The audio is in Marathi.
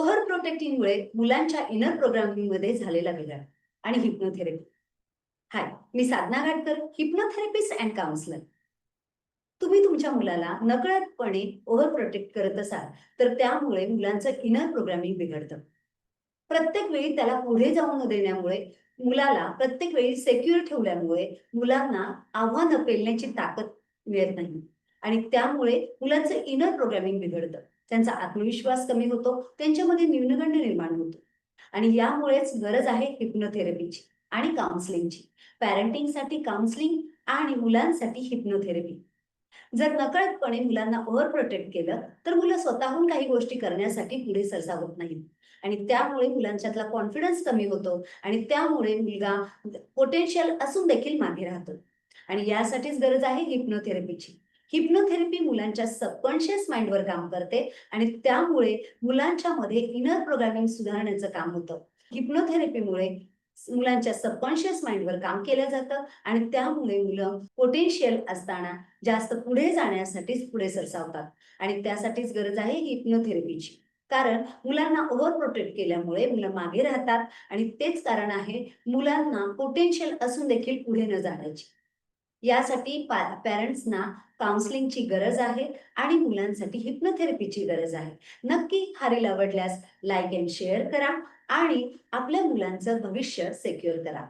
ओव्हर प्रोटेक्टिंगमुळे मुलांच्या इनर प्रोग्रामिंगमध्ये झालेला बिघाड आणि हिप्नोथेरपी हाय मी साधना घाटकर हिप्नोथेरपिस्ट अँड काउन्सलर तुम्ही तुमच्या मुलाला नकळतपणे ओव्हर प्रोटेक्ट करत असाल तर त्यामुळे मुलांचं इनर प्रोग्रामिंग बिघडतं. प्रत्येक वेळी त्याला पुढे जाऊन न देण्यामुळे मुलाला प्रत्येक वेळी सेक्युअर ठेवल्यामुळे मुलांना आव्हानं पेलण्याची ताकद मिळत नाही. आणि त्यामुळे मुलांचं इनर प्रोग्रामिंग बिघडतं. त्यांचा आत्मविश्वास कमी होतो त्यांच्यामध्ये न्यूनगंड निर्माण होतो. आणि यामुळेच गरज आहे हिप्नोथेरपीची आणि काउन्सिलिंगची पॅरेंटिंगसाठी काउन्सिलिंग आणि मुलांसाठी हिप्नोथेरपी जर नकळतपणे मुलांना ओव्हर प्रोटेक्ट केलं तर मुलं स्वतःहून काही गोष्टी करण्यासाठी पुढे सरसावत नाहीत. आणि त्यामुळे मुलांच्यातला कॉन्फिडन्स कमी होतो आणि त्यामुळे मुलगा पोटेन्शियल असून देखील मागे राहतो. आणि यासाठीच गरज आहे हिप्नोथेरपीची हिप्नोथेरपी मुलांच्या सबकॉन्शियस माइंडवर काम करते आणि त्यामुळे मुलांच्या मध्ये इनर प्रोग्रामिंग सुधारण्याचं काम होतं. हिप्नोथेरपीमुळे मुलांच्या सबकॉन्शियस माइंडवर काम केलं जातं आणि त्यामुळे मुलं पोटेन्शियल असताना जास्त पुढे जाण्यासाठीच पुढे सरसावतात आणि त्यासाठीच गरज आहे हिप्नोथेरपीची. कारण मुलांना ओव्हर प्रोटेक्ट केल्यामुळे मुलं मागे राहतात आणि तेच कारण आहे मुलांना पोटेन्शियल असून देखील पुढे न जाण्याची. यासाठी पॅरेंट्सना काउन्सिलिंगची गरज आहे आणि मुलांसाठी हिप्नोथेरपीची गरज आहे. नक्की हा रील आवडल्यास लाईक अँड शेअर करा आणि आपल्या मुलांचं भविष्य सेक्युअर करा.